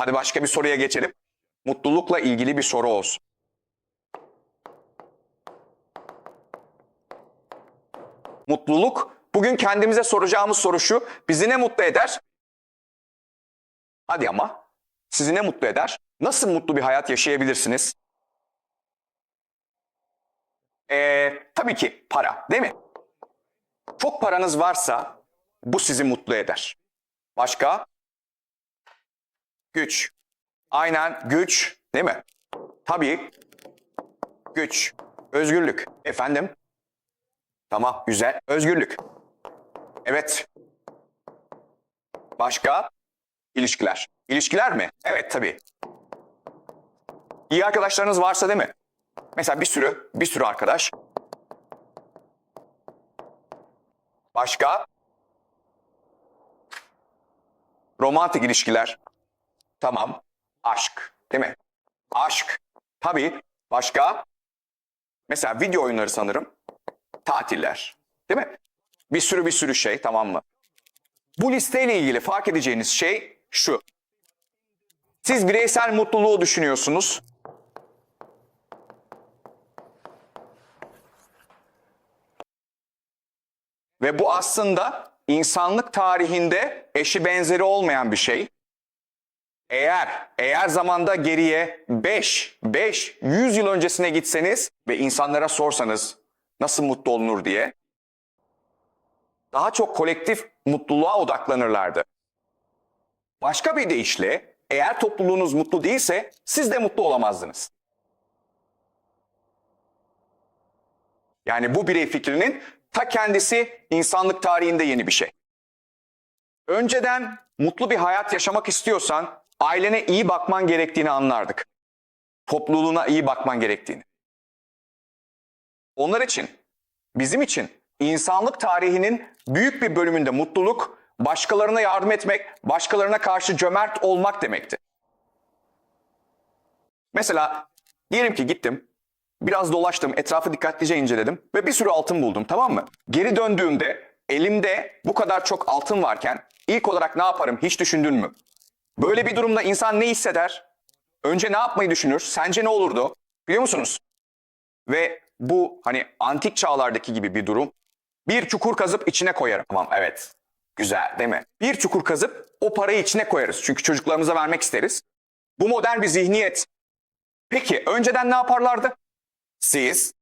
Hadi başka bir soruya geçelim. Mutlulukla ilgili bir soru olsun. Mutluluk, bugün kendimize soracağımız soru şu. Bizi ne mutlu eder? Hadi ama. Sizi ne mutlu eder? Nasıl mutlu bir hayat yaşayabilirsiniz? Ee, tabii ki para, değil mi? Çok paranız varsa bu sizi mutlu eder. Başka? Güç. Aynen güç, değil mi? Tabii. Güç. Özgürlük. Efendim? Tamam, güzel. Özgürlük. Evet. Başka? İlişkiler. İlişkiler mi? Evet tabii. İyi arkadaşlarınız varsa değil mi? Mesela bir sürü, bir sürü arkadaş. Başka? Romantik ilişkiler. Tamam. Aşk. Değil mi? Aşk. Tabii. Başka? Mesela video oyunları sanırım. Tatiller. Değil mi? Bir sürü bir sürü şey tamam mı? Bu listeyle ilgili fark edeceğiniz şey şu. Siz bireysel mutluluğu düşünüyorsunuz. Ve bu aslında insanlık tarihinde eşi benzeri olmayan bir şey. Eğer eğer zamanda geriye 5 5 100 yıl öncesine gitseniz ve insanlara sorsanız nasıl mutlu olunur diye daha çok kolektif mutluluğa odaklanırlardı. Başka bir deyişle eğer topluluğunuz mutlu değilse siz de mutlu olamazdınız. Yani bu birey fikrinin ta kendisi insanlık tarihinde yeni bir şey. Önceden mutlu bir hayat yaşamak istiyorsan ailene iyi bakman gerektiğini anlardık. Topluluğuna iyi bakman gerektiğini. Onlar için, bizim için insanlık tarihinin büyük bir bölümünde mutluluk başkalarına yardım etmek, başkalarına karşı cömert olmak demekti. Mesela diyelim ki gittim, biraz dolaştım, etrafı dikkatlice inceledim ve bir sürü altın buldum tamam mı? Geri döndüğümde elimde bu kadar çok altın varken ilk olarak ne yaparım hiç düşündün mü? Böyle bir durumda insan ne hisseder? Önce ne yapmayı düşünür? Sence ne olurdu? Biliyor musunuz? Ve bu hani antik çağlardaki gibi bir durum. Bir çukur kazıp içine koyarım. Tamam evet. Güzel değil mi? Bir çukur kazıp o parayı içine koyarız. Çünkü çocuklarımıza vermek isteriz. Bu modern bir zihniyet. Peki önceden ne yaparlardı? Siz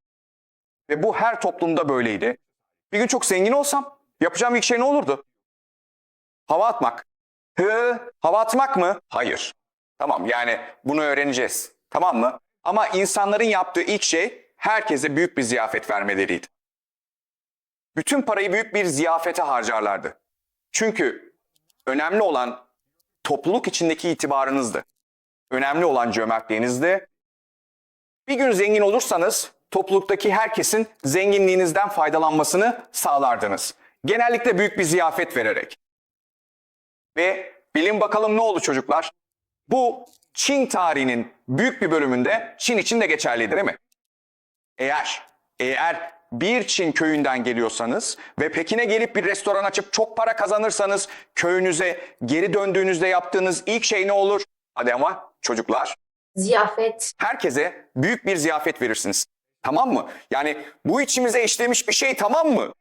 ve bu her toplumda böyleydi. Bir gün çok zengin olsam yapacağım ilk şey ne olurdu? Hava atmak. Hı, hava atmak mı? Hayır. Tamam yani bunu öğreneceğiz. Tamam mı? Ama insanların yaptığı ilk şey herkese büyük bir ziyafet vermeleriydi. Bütün parayı büyük bir ziyafete harcarlardı. Çünkü önemli olan topluluk içindeki itibarınızdı. Önemli olan cömertliğinizdi. Bir gün zengin olursanız topluluktaki herkesin zenginliğinizden faydalanmasını sağlardınız. Genellikle büyük bir ziyafet vererek. Ve bilin bakalım ne oldu çocuklar? Bu Çin tarihinin büyük bir bölümünde Çin için de geçerliydi değil mi? Eğer eğer bir Çin köyünden geliyorsanız ve Pekin'e gelip bir restoran açıp çok para kazanırsanız köyünüze geri döndüğünüzde yaptığınız ilk şey ne olur? Hadi ama çocuklar Ziyafet. herkese büyük bir ziyafet verirsiniz. Tamam mı? Yani bu içimize işlemiş bir şey tamam mı?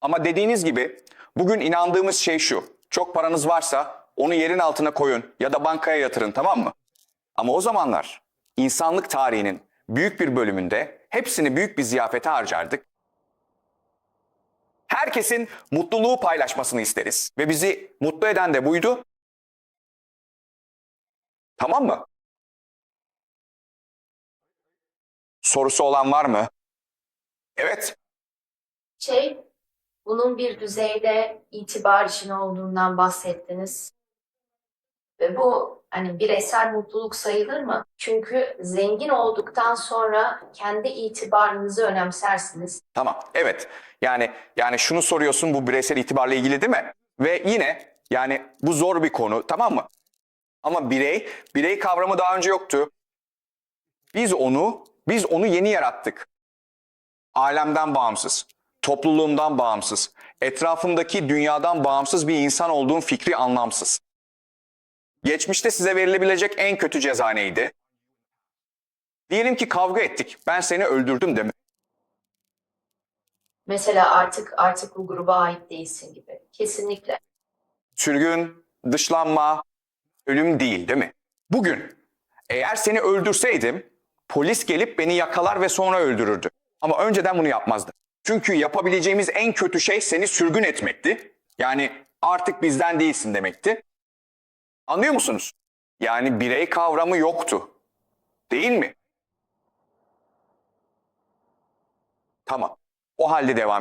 Ama dediğiniz gibi bugün inandığımız şey şu. Çok paranız varsa onu yerin altına koyun ya da bankaya yatırın tamam mı? Ama o zamanlar insanlık tarihinin büyük bir bölümünde hepsini büyük bir ziyafete harcardık. Herkesin mutluluğu paylaşmasını isteriz. Ve bizi mutlu eden de buydu. Tamam mı? Sorusu olan var mı? Evet. Şey, bunun bir düzeyde itibar için olduğundan bahsettiniz. Ve bu hani bireysel mutluluk sayılır mı? Çünkü zengin olduktan sonra kendi itibarınızı önemsersiniz. Tamam. Evet. Yani yani şunu soruyorsun bu bireysel itibarla ilgili değil mi? Ve yine yani bu zor bir konu tamam mı? Ama birey, birey kavramı daha önce yoktu. Biz onu, biz onu yeni yarattık. Alemden bağımsız, topluluğumdan bağımsız, etrafımdaki dünyadan bağımsız bir insan olduğum fikri anlamsız. Geçmişte size verilebilecek en kötü ceza neydi? Diyelim ki kavga ettik. Ben seni öldürdüm deme. Mesela artık artık bu gruba ait değilsin gibi. Kesinlikle. Sürgün, dışlanma, ölüm değil değil mi? Bugün eğer seni öldürseydim polis gelip beni yakalar ve sonra öldürürdü. Ama önceden bunu yapmazdı. Çünkü yapabileceğimiz en kötü şey seni sürgün etmekti. Yani artık bizden değilsin demekti. Anlıyor musunuz? Yani birey kavramı yoktu. Değil mi? Tamam. O halde devam